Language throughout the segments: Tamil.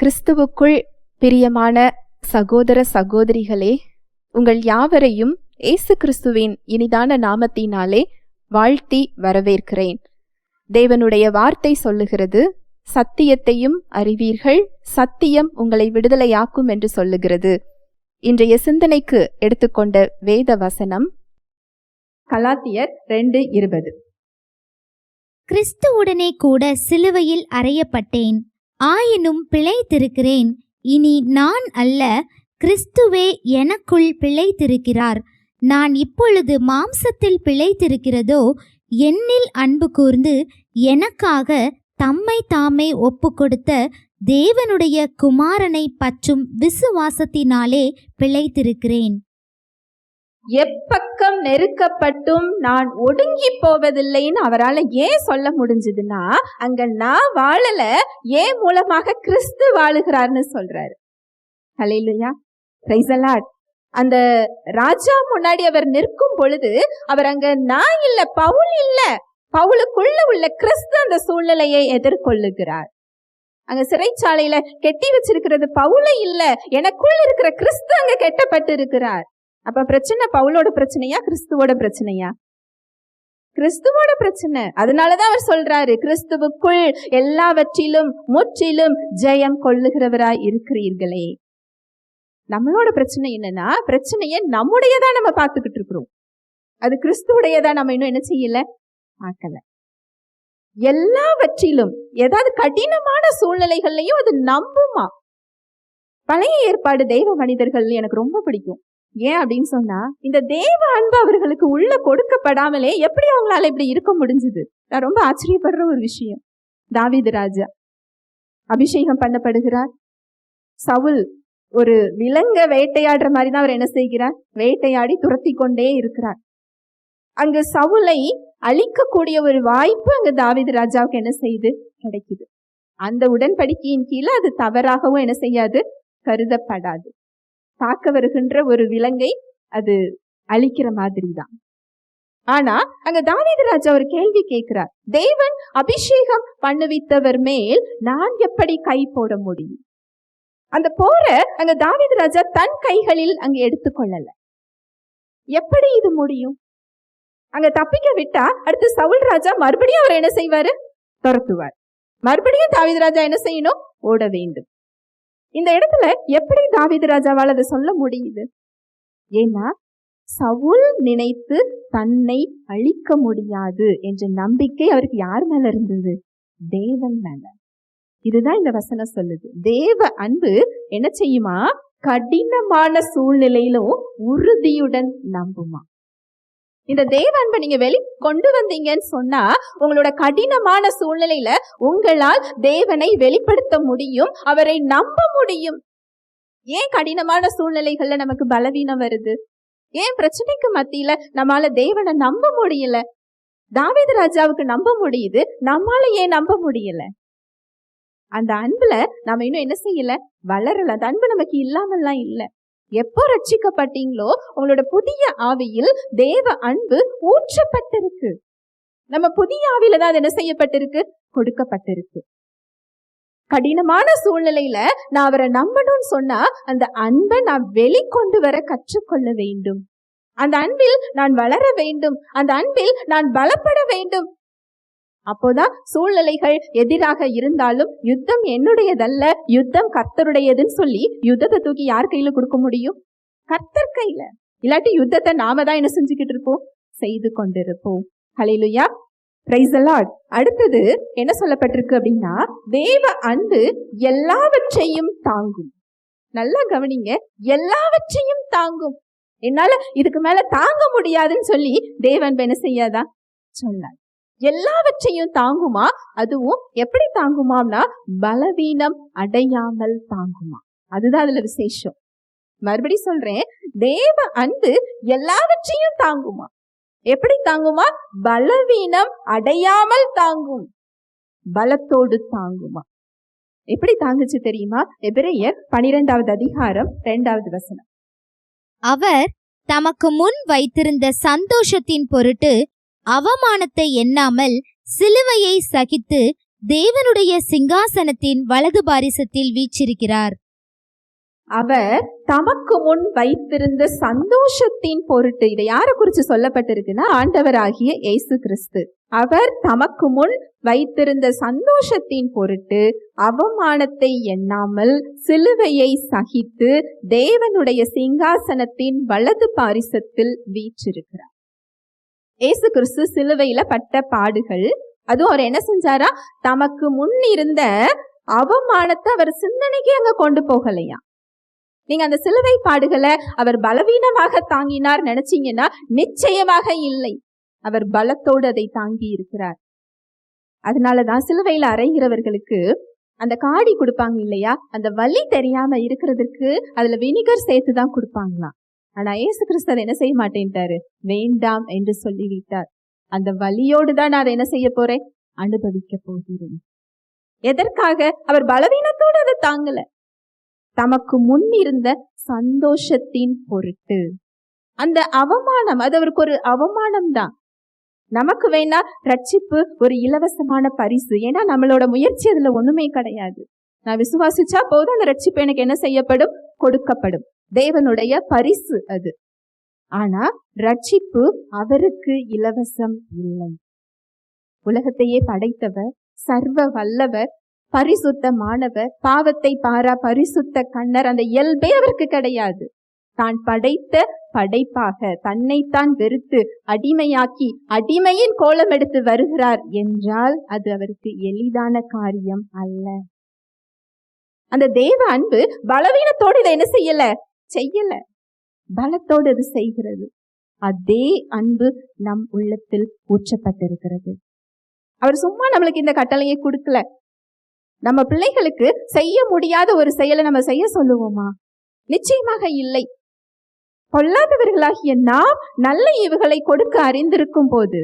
கிறிஸ்துவுக்குள் பிரியமான சகோதர சகோதரிகளே உங்கள் யாவரையும் இயேசு கிறிஸ்துவின் இனிதான நாமத்தினாலே வாழ்த்தி வரவேற்கிறேன். தேவனுடைய வார்த்தை சொல்லுகிறது சத்தியத்தையும் அறிவீர்கள் சத்தியம் உங்களை விடுதலையாக்கும் என்று சொல்லுகிறது. இன்றைய சிந்தனைக்கு எடுத்துக்கொண்ட வேத வசனம் கலாத்தியர் ரெண்டு இருபது. கிறிஸ்துவுடனே கூட சிலுவையில் அறையப்பட்டேன் ஆயினும் பிழைத்திருக்கிறேன். இனி நான் அல்ல கிறிஸ்துவே எனக்குள் பிழைத்திருக்கிறார். நான் இப்பொழுது மாம்சத்தில் பிழைத்திருக்கிறதோ என்னில் அன்பு கூர்ந்து எனக்காக தம்மை தாமே ஒப்புக்கொடுத்த தேவனுடைய குமாரனை பற்றும் விசுவாசத்தினாலே பிழைத்திருக்கிறேன். எப்பக்கம் நெருக்கப்பட்டும் நான் ஒடுங்கி போவதில்லைன்னு அவரால் ஏன் சொல்ல முடிஞ்சதுன்னா அங்க நான் வாழல ஏன் மூலமாக கிறிஸ்து வாழுகிறார்னு சொல்றாரு. ஹalleluya பிரைஸ் அந்த ராஜா முன்னாடி அவர் நிற்கும் பொழுது அவர் அங்க நான் இல்ல பவுல் இல்ல பவுலுக்குள்ள உள்ள கிறிஸ்து அந்த சூழ்நிலையை எதிர்கொள்ளுகிறார். அங்க சிறைச்சாலையில கெட்டி வச்சிருக்கிறது பவுல இல்ல எனக்குள்ள இருக்கிற கிறிஸ்து அங்க கெட்டப்பட்டு இருக்கிறார் அப்ப பிரச்சனை பவுலோட பிரச்சனையா கிறிஸ்துவோட பிரச்சனையா? கிறிஸ்துவோட பிரச்சனை. அதனாலதான் அவர் சொல்றாரு கிறிஸ்துவுக்குள் எல்லாவற்றிலும் முற்றிலும் ஜெயம் கொள்ளுகிறவராய் இருக்கிறீர்களே. நம்மளோட பிரச்சனை என்னன்னா பிரச்சனைய நம்முடையதா நம்ம பார்த்துக்கிட்டு இருக்கிறோம். அது கிறிஸ்துவுடையதா நம்ம இன்னும் என்ன செய்யல? பார்க்கல. எல்லாவற்றிலும் ஏதாவது கடினமான சூழ்நிலைகள்லையும் அது நம்புமா? பழைய ஏற்பாடு தெய்வ மனிதர்கள் எனக்கு ரொம்ப பிடிக்கும். ஏன் அப்படின்னு சொன்னா இந்த தேவ அன்பு அவர்களுக்கு உள்ள கொடுக்கப்படாமலே எப்படி அவங்களால இப்படி இருக்க முடிஞ்சது? நான் ரொம்ப ஆச்சரியப்படுற ஒரு விஷயம். தாவீது ராஜா அபிஷேகம் பண்ணப்படுகிறார். சவுல் ஒரு விலங்க வேட்டையாடுற மாதிரி தான் அவர் என்ன செய்கிறார்? வேட்டையாடி துரத்தி கொண்டே இருக்கிறார். அங்கு சவுலை அழிக்கக்கூடிய ஒரு வாய்ப்பு அங்கு தாவீது ராஜாவுக்கு என்ன செய்யுது கிடைக்குது. அந்த உடன்படிக்கையின் கீழே அது தவறாகவும் என்ன செய்யாது? கருதப்படாது. தாக்க வருகின்ற ஒரு விலங்கை அது அழிக்கிற மாதிரி தான் ஆனா அங்க தாவீது ராஜா ஒரு கேள்வி கேட்கிறார். தேவன் அபிஷேகம் பண்ணுவித்தவர் மேல் நான் எப்படி கை போட முடியும்? அந்த போற அங்க தாவீது ராஜா தன் கைகளில் அங்க எடுத்துக்கொள்ளல எப்படி இது முடியும்? அங்க தப்பிக்க விட்டா அடுத்து சவுல் ராஜா மறுபடியும் அவர் என்ன செய்வாரு? துரத்துவார். மறுபடியும் தாவீது ராஜா என்ன செய்யணும்? ஓட வேண்டும். இந்த இடத்துல எப்படி தாவீது ராஜாவால் அதை சொல்ல முடியுது? ஏன்னா சவுல் நினைத்து தன்னை அழிக்க முடியாது என்ற நம்பிக்கை அவருக்கு யார் மேல இருந்தது? தேவன் மேல. இதுதான் இந்த வசனம் சொல்லுது. தேவ அன்பு என்ன செய்யுமா? கடினமான சூழ்நிலையிலும் உறுதியுடன் நம்புமா. இந்த தேவ அன்பை நீங்க வெளி கொண்டு வந்தீங்கன்னு சொன்னா உங்களோட கடினமான சூழ்நிலையில உங்களால் தேவனை வெளிப்படுத்த முடியும் அவரை நம்ப முடியும். ஏன் கடினமான சூழ்நிலைகள்ல நமக்கு பலவீனம் வருது? ஏன் பிரச்சனைக்கு மத்தியில நம்மால தேவனை நம்ப முடியல? தாவேத ராஜாவுக்கு நம்ப முடியுது நம்மால ஏன் நம்ப முடியல? அந்த அன்புல நம்ம இன்னும் என்ன செய்யல? வளரல. அந்த அன்பு நமக்கு இல்லாமல்லாம் இல்லை. எப்போ ரட்சிக்கப்பட்டீங்களோ உங்களோட புதிய ஆவியில் தேவ அன்பு ஊற்றப்பட்டிருக்கு. நம்ம புதிய ஆவியில தான் அது என்ன செய்யப்பட்டிருக்கு? கொடுக்கப்பட்டிருக்கு. கடினமான சூழ்நிலையில நான் அவரை நம்பணும்னு சொன்னா அந்த அன்பை நான் வெளிக்கொண்டு வர கற்றுக்கொள்ள வேண்டும். அந்த அன்பில் நான் வளர வேண்டும். அந்த அன்பில் நான் பலப்பட வேண்டும். அப்போதான் சூழ்நிலைகள் எதிராக இருந்தாலும் யுத்தம் என்னுடையதல்ல யுத்தம் கர்த்தருடையதுன்னு சொல்லி யுத்தத்தை தூக்கி யார் கையில கொடுக்க முடியும்? கர்த்தர் கையில. இல்லாட்டி யுத்தத்தை நாம தான் என்ன செஞ்சுக்கிட்டு இருப்போம்? செய்து கொண்டிருப்போம். ஹலையிலுயா பிரைஸ் அலாட் அடுத்தது என்ன சொல்லப்பட்டிருக்கு அப்படின்னா தேவ அன்பு எல்லாவற்றையும் தாங்கும். நல்லா கவனிங்க. எல்லாவற்றையும் தாங்கும். என்னால இதுக்கு மேல தாங்க முடியாதுன்னு சொல்லி தேவன் என்ன செய்யாதா? சொன்னார் எல்லாவற்றையும் தாங்குமா? அதுவும் எப்படி தாங்குமாம்னா பலவீனம் அடையாமல் தாங்குமா. அதுதான் அதுல விசேஷம். மறுபடி சொல்றேன் தேவ அன்பு எல்லாவற்றையும் தாங்குமா. எப்படி தாங்குமா? பலவீனம் அடையாமல் தாங்கும். பலத்தோடு தாங்குமா. எப்படி தாங்குச்சு தெரியுமா? எபிரேயர் பனிரெண்டாவது அதிகாரம் இரண்டாவது வசனம். அவர் தமக்கு முன் வைத்திருந்த சந்தோஷத்தின் பொருட்டு அவமானத்தை எண்ணாமல் சிலுவையை சகித்து தேவனுடைய சிங்காசனத்தின் வலது பாரிசத்தில் வீச்சிருக்கிறார். அவர் தமக்கு முன் வைத்திருந்த சந்தோஷத்தின் பொருட்டு இதை யாரை குறிச்சு சொல்லப்பட்டிருக்குன்னா ஆண்டவராகிய இயேசு கிறிஸ்து. அவர் தமக்கு முன் வைத்திருந்த சந்தோஷத்தின் பொருட்டு அவமானத்தை எண்ணாமல் சிலுவையை சகித்து தேவனுடைய சிங்காசனத்தின் வலது பாரிசத்தில் வீற்றிருக்கிறார் இயேசு கிறிஸ்து சிலுவையில் பட்ட பாடுகள். அதுவும் அவர் என்ன செஞ்சாரா? தமக்கு முன் இருந்த அவமானத்தை அவர் சிந்தனைக்கு அங்கே கொண்டு போகலையா? நீங்க அந்த சிலுவை பாடுகளை அவர் பலவீனமாக தாங்கினார் நினைச்சீங்கன்னா நிச்சயமாக இல்லை. அவர் பலத்தோடு அதை தாங்கி இருக்கிறார். அதனாலதான் சிலுவையில் அறைகிறவர்களுக்கு அந்த காடி கொடுப்பாங்க இல்லையா? அந்த வலி தெரியாம இருக்கிறதுக்கு அதுல வினிகர் சேர்த்து தான் கொடுப்பாங்களாம். ஆனா ஏசு கிறிஸ்து அதை என்ன செய்ய மாட்டேன்ட்டாரு? வேண்டாம் என்று சொல்லிவிட்டார். அந்த வலியோடு தான் நான் அதை என்ன செய்ய போறேன்? அனுபவிக்க போகிறேன். எதற்காக? அவர் பலவீனத்தோடு அதை தாங்கல. தமக்கு முன் இருந்த சந்தோஷத்தின் பொருட்டு. அந்த அவமானம் அது அவருக்கு ஒரு அவமானம் தான். நமக்கு வேணா ரட்சிப்பு ஒரு இலவசமான பரிசு. ஏன்னா நம்மளோட முயற்சி அதுல ஒண்ணுமே கிடையாது. நான் விசுவாசிச்சா போதும் அந்த ரட்சிப்பு எனக்கு என்ன செய்யப்படும்? கொடுக்கப்படும். தேவனுடைய பரிசு அது. ஆனா ரட்சிப்பு அவருக்கு இலவசம் இல்லை. உலகத்தையே படைத்தவர் சர்வ வல்லவர் பரிசுத்தமானவர் பாவத்தை பாரா பரிசுத்த கண்ணர் அந்த இயல்பே அவருக்கு கிடையாது. தான் படைத்த படைப்பாக தன்னைத்தான் வெறுத்து அடிமையாக்கி அடிமையின் கோலம் எடுத்து வருகிறார் என்றால் அது அவருக்கு எளிதான காரியம் அல்ல. அந்த தேவ அன்பு பலவீனத்தோடு இதை என்ன செய்யல? செய்யல. பலத்தோடு அது செய்கிறது. அதே அன்பு நம் உள்ளத்தில் ஊற்றப்பட்டிருக்கிறது. அவர் சும்மா நம்மளுக்கு இந்த கட்டளையை கொடுக்கல. நம்ம பிள்ளைகளுக்கு செய்ய முடியாத ஒரு செயலை நம்ம செய்ய சொல்லுவோமா? நிச்சயமாக இல்லை. பொல்லாதவர்களாகிய நாம் நல்ல ஈவுகளை கொடுக்க அறிந்திருக்கும் போது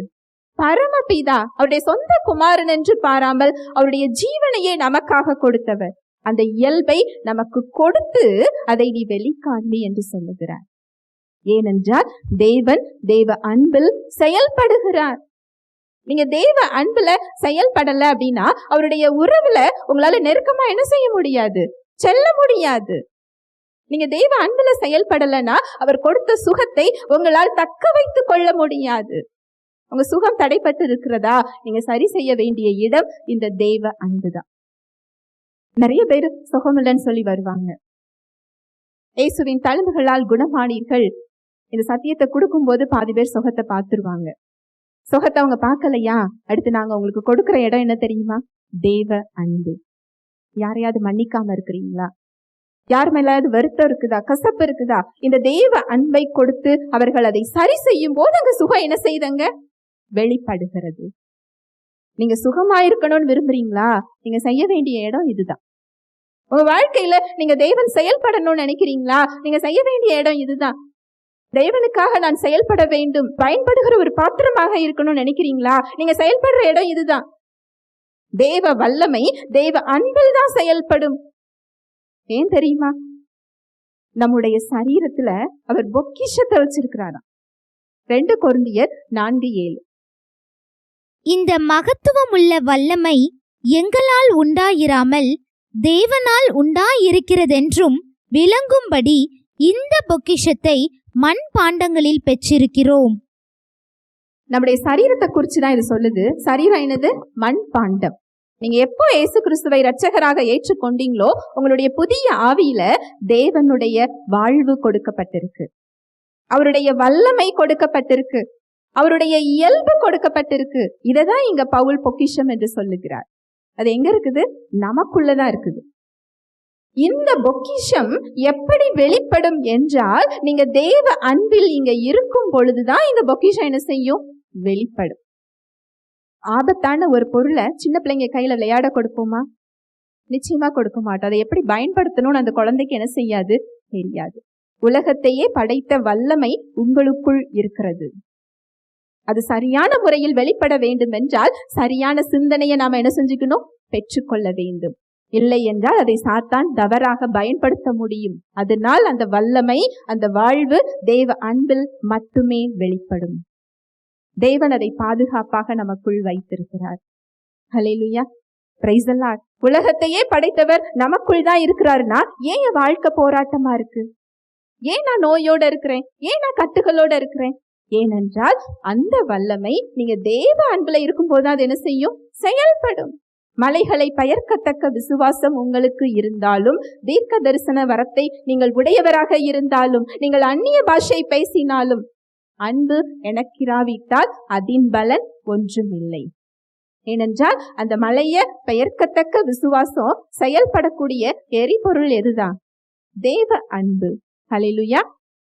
பரமபிதா அவருடைய சொந்த குமாரன் என்று பாராமல் அவருடைய ஜீவனையே நமக்காக கொடுத்தவர். அந்த இயல்பை நமக்கு கொடுத்து அதை நீ வெளிக்காண்பி என்று சொல்லுகிறார். ஏனென்றால் தேவன் தேவ அன்பில் செயல்படுகிறார். நீங்க தேவ அன்புல செயல்படல அப்படின்னா அவருடைய உறவுல உங்களால நெருக்கமா என்ன செய்ய முடியாது? செல்ல முடியாது. நீங்க தெய்வ அன்புல செயல்படலைன்னா அவர் கொடுத்த சுகத்தை உங்களால் தக்க வைத்து கொள்ள முடியாது. உங்க சுகம் தடைப்பட்டு இருக்கிறதா நீங்க சரி செய்ய வேண்டிய இடம் இந்த தெய்வ அன்புதான். நிறைய பேர் சுகமில்லன்னு சொல்லி வருவாங்க. இயேசுவின் தழும்புகளால் குணமானீர்கள். இந்த சத்தியத்தை கொடுக்கும்போது பாதி பேர் சுகத்தை பார்த்துருவாங்க. சுகத்தை அவங்க பார்க்கலையா? அடுத்து நாங்க உங்களுக்கு கொடுக்குற இடம் என்ன தெரியுமா? தேவ அன்பு. யாரையாவது மன்னிக்காம இருக்கிறீங்களா? யார் மேலாவது வருத்தம் இருக்குதா? கசப்பு இருக்குதா? இந்த தேவ அன்பை கொடுத்து அவர்கள் அதை சரி செய்யும் போது அங்க சுகம் என்ன செய்தங்க? வெளிப்படுகிறது. நீங்க சுகமாயிருக்கணும்னு விரும்புறீங்களா? நீங்க செய்ய வேண்டிய இடம் இதுதான். உங்க வாழ்க்கையில நீங்க தெய்வன் செயல்படணும்னு நினைக்கிறீங்களா? நீங்க செய்ய வேண்டிய இடம் இதுதான். தெய்வனுக்காக நான் செயல்பட வேண்டும். பயன்படுகிற ஒரு பாத்திரமாக இருக்கணும்னு நினைக்கிறீங்களா? நீங்க செயல்படுற இடம் இதுதான். தெய்வ வல்லமை தெய்வ அன்பில் தான் செயல்படும். ஏன் தெரியுமா? நம்முடைய சரீரத்துல அவர் பொக்கிஷத்தை வச்சிருக்கிறாராம். ரெண்டு குருந்தியர் நான்கு ஏழு. இந்த மகத்துவம் உள்ள வல்லமை எங்களால் உண்டாயிராமல் தேவனால் உண்டாயிருக்கிறதென்றும் விளங்கும்படி இந்த பொக்கிஷத்தை மண் பாண்டங்களில் பெற்றிருக்கிறோம். நம்முடைய சரீரத்தை குறிச்சு தான் இது சொல்லுது. சரீரம் என்னது? மண் பாண்டம் நீங்க எப்போ இயேசு கிறிஸ்துவை இரட்சகராக ஏற்றுக்கொண்டீங்களோ உங்களுடைய புதிய ஆவியில தேவனுடைய வாழ்வு கொடுக்கப்பட்டிருக்கு. அவருடைய வல்லமை கொடுக்கப்பட்டிருக்கு. அவருடைய இயல்பு கொடுக்கப்பட்டிருக்கு. இததான் இங்க பவுல் பொக்கிஷம் என்று சொல்லுகிறார். அது எங்க இருக்குது? நமக்குள்ளதான் இருக்குது. இந்த பொக்கிஷம் எப்படி வெளிப்படும் என்றால் நீங்க தேவ அன்பில் இங்க இருக்கும் பொழுதுதான் இந்த பொக்கிஷம் என்ன செய்யும்? வெளிப்படும். ஆபத்தான ஒரு பொருளை சின்ன பிள்ளைங்க கையில விளையாட கொடுப்போமா? நிச்சயமா கொடுக்க மாட்டோம். அதை எப்படி பயன்படுத்தணும்னு அந்த குழந்தைக்கு என்ன செய்யாது? தெரியாது. உலகத்தையே படைத்த வல்லமை உங்களுக்குள் இருக்கிறது. அது சரியான முறையில் வெளிப்பட வேண்டும் என்றால் சரியான சிந்தனையை நாம் என்ன செஞ்சுக்கணும்? பெற்றுக்கொள்ள வேண்டும். இல்லை என்றால் அதை சாத்தான் தவறாக பயன்படுத்த முடியும். அதனால் அந்த வல்லமை அந்த வாழ்வு தேவ அன்பில் மட்டுமே வெளிப்படும். தேவன் அதை பாதுகாப்பாக நமக்குள் வைத்திருக்கிறார். ஹலேலுயா Praise உலகத்தையே படைத்தவர் நமக்குள் தான் இருக்கிறாருன்னா ஏன் என் வாழ்க்கை போராட்டமா இருக்கு? ஏன் நான் நோயோட இருக்கிறேன்? ஏன் நான் கட்டுகளோட இருக்கிறேன்? ஏனென்றால் அந்த வல்லமை நீங்க தேவ அன்புல இருக்கும்போது அது என்ன செய்யும்? செயல்படும். மலைகளை பெயர்க்கத்தக்க விசுவாசம் உங்களுக்கு இருந்தாலும் தீர்க்க தரிசன வரத்தை நீங்கள் உடையவராக இருந்தாலும் நீங்கள் அந்நிய பாஷை பேசினாலும் அன்பு எனக்கிராவிட்டால் அதின் பலன் ஒன்றுமில்லை. ஏனென்றால் அந்த மலைய பெயர்க்கத்தக்க விசுவாசம் செயல்படக்கூடிய எரிபொருள் எதுதான்? தேவ அன்பு. ஹalleluya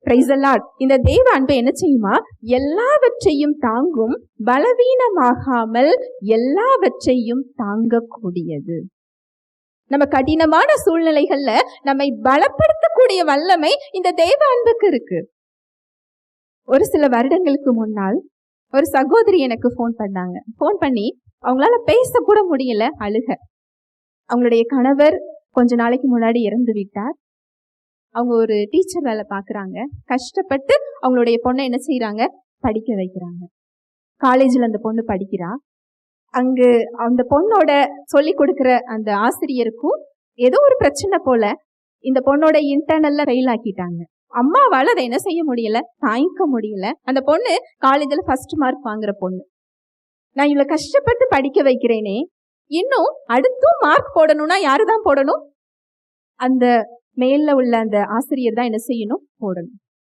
பிரைஸ் இந்த தேவ அன்பு என்ன செய்யுமா? எல்லாவற்றையும் தாங்கும் பலவீனமாகாமல் எல்லாவற்றையும் தாங்கக்கூடியது. நம்ம கடினமான சூழ்நிலைகள்ல நம்மை பலப்படுத்தக்கூடிய வல்லமை இந்த தேவ அன்புக்கு இருக்கு. ஒரு சில வருடங்களுக்கு முன்னால் ஒரு சகோதரி எனக்கு ஃபோன் பண்ணாங்க. ஃபோன் பண்ணி அவங்களால பேச கூட முடியல அழுக. அவங்களுடைய கணவர் கொஞ்ச நாளைக்கு முன்னாடி இறந்து விட்டார் அவங்க ஒரு டீச்சர் வேலை பார்க்குறாங்க. கஷ்டப்பட்டு அவங்களுடைய பொண்ணை என்ன செய்கிறாங்க படிக்க வைக்கிறாங்க. காலேஜில் அந்த பொண்ணு படிக்கிறா. அங்கு அந்த பொண்ணோட சொல்லி கொடுக்குற அந்த ஆசிரியருக்கும் ஏதோ ஒரு பிரச்சனை போல இந்த பொண்ணோட இன்டர்னல்ல ஃபெயில் ஆக்கிட்டாங்க. அம்மாவால் அதை என்ன செய்ய முடியல? தாங்கிக்க முடியல. அந்த பொண்ணு காலேஜில் ஃபர்ஸ்ட் மார்க் வாங்குற பொண்ணு. நான் இவ்வளோ கஷ்டப்பட்டு படிக்க வைக்கிறேனே. இன்னும் அடுத்தும் மார்க் போடணும்னா யாரு தான் போடணும்? அந்த மேல உள்ள அந்த ஆசிரியர் தான் என்ன செய்யணும்? போடணும்.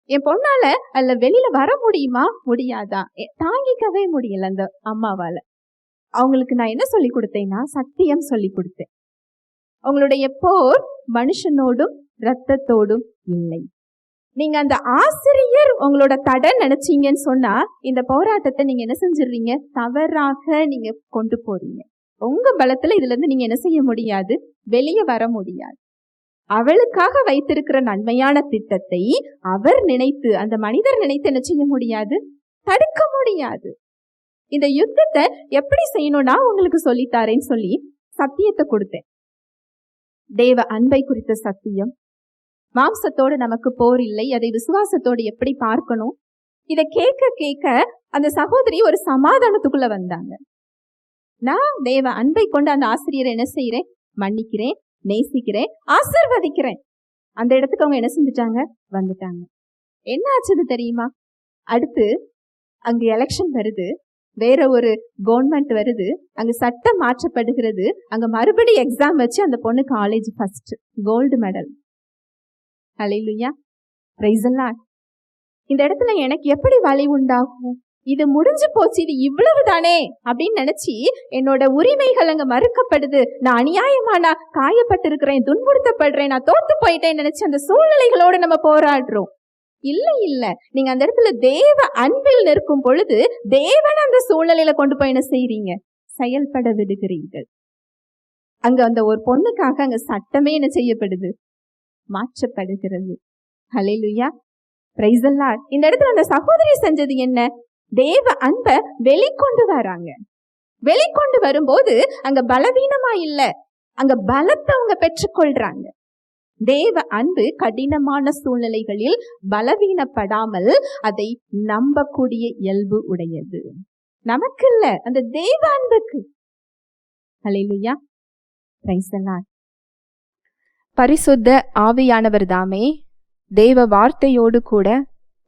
என் பொண்ணால அதுல வெளியில வர முடியுமா? முடியாதா? தாங்கிக்கவே முடியல அந்த அம்மாவால. அவங்களுக்கு நான் என்ன சொல்லி கொடுத்தேன்னா சத்தியம் சொல்லி கொடுத்தேன். அவங்களுடைய போர் மனுஷனோடும் இரத்தத்தோடும் இல்லை. நீங்க அந்த ஆசிரியர் உங்களோட தடை நினைச்சீங்கன்னு சொன்னா இந்த போராட்டத்தை நீங்க என்ன செஞ்சிடுறீங்க? தவறாக நீங்க கொண்டு போறீங்க. உங்க பலத்துல இதுல இருந்து நீங்க என்ன செய்ய முடியாது? வெளியே வர முடியாது. அவளுக்காக வைத்திருக்கிற நன்மையான திட்டத்தை அவர் நினைத்து அந்த மனிதர் நினைத்து என்ன செய்ய முடியாது? தடுக்க முடியாது. இந்த யுத்தத்தை எப்படி செய்யணும்னா உங்களுக்கு சொல்லித்தாரேன்னு சொல்லி சத்தியத்தை கொடுத்தேன். தேவ அன்பை குறித்த சத்தியம். மாம்சத்தோடு நமக்கு போர் இல்லை. அதை விசுவாசத்தோடு எப்படி பார்க்கணும்? இதை கேட்க கேட்க அந்த சகோதரி ஒரு சமாதானத்துக்குள்ள வந்தாங்க. நான் தேவ அன்பை கொண்டு அந்த ஆசிரியரை என்ன செய்யறேன் மன்னிக்கிறேன். நேசிக்கிறேன் ஆசிர்வதிக்கிறேன். அந்த இடத்துக்கு அவங்க என்ன செஞ்சுட்டாங்க? வந்துட்டாங்க. என்ன ஆச்சுது தெரியுமா? அடுத்து அங்க எலெக்ஷன் வருது. வேற ஒரு கவர்மெண்ட் வருது. அங்க சட்டம் மாற்றப்படுகிறது. அங்க மறுபடி எக்ஸாம் வச்சு அந்த பொண்ணு காலேஜ் ஃபர்ஸ்ட் கோல்டு மெடல் அலையிலுயா பிரைசல்லாம் இந்த இடத்துல எனக்கு எப்படி வழி உண்டாகும்? இது முடிஞ்சு போச்சு இது இவ்வளவு தானே அப்படின்னு நினைச்சு என்னோட உரிமைகள் அங்க மறுக்கப்படுது. நான் அநியாயமா நான் காயப்பட்டிருக்கிறேன் துன்புறுத்தப்படுறேன் நான் தோத்து போயிட்டேன்னு நினைச்சு அந்த சூழ்நிலைகளோட நம்ம போராடுறோம். இல்ல இல்ல. நீங்க அந்த இடத்துல தேவ அன்பில் நிற்கும் பொழுது தேவன் அந்த சூழ்நிலையில கொண்டு போய் என்ன செய்றீங்க? செயல்பட விடுகிறீர்கள். அங்க அந்த ஒரு பொண்ணுக்காக அங்க சட்டமே என்ன செய்யப்படுது? மாற்றப்படுகிறது. ஹalleluya. பிரைஸ் இந்த இடத்துல அந்த சகோதரி செஞ்சது என்ன? தேவ அன்பை வெளிக்கொண்டு வராங்க. வெளிக்கொண்டு வரும்போது அங்க பலவீனமா இல்ல. அங்க பலத்தை அவங்க பெற்றுக்கொள்றாங்க. தேவ அன்பு கடினமான சூழ்நிலைகளில் பலவீனப்படாமல் அதை நம்பக்கூடிய இயல்பு உடையது. நமக்கு இல்ல அந்த தேவ அன்புக்கு. ஹalleluya. பரிசுத்த ஆவியானவர் தாமே தேவ வார்த்தையோடு கூட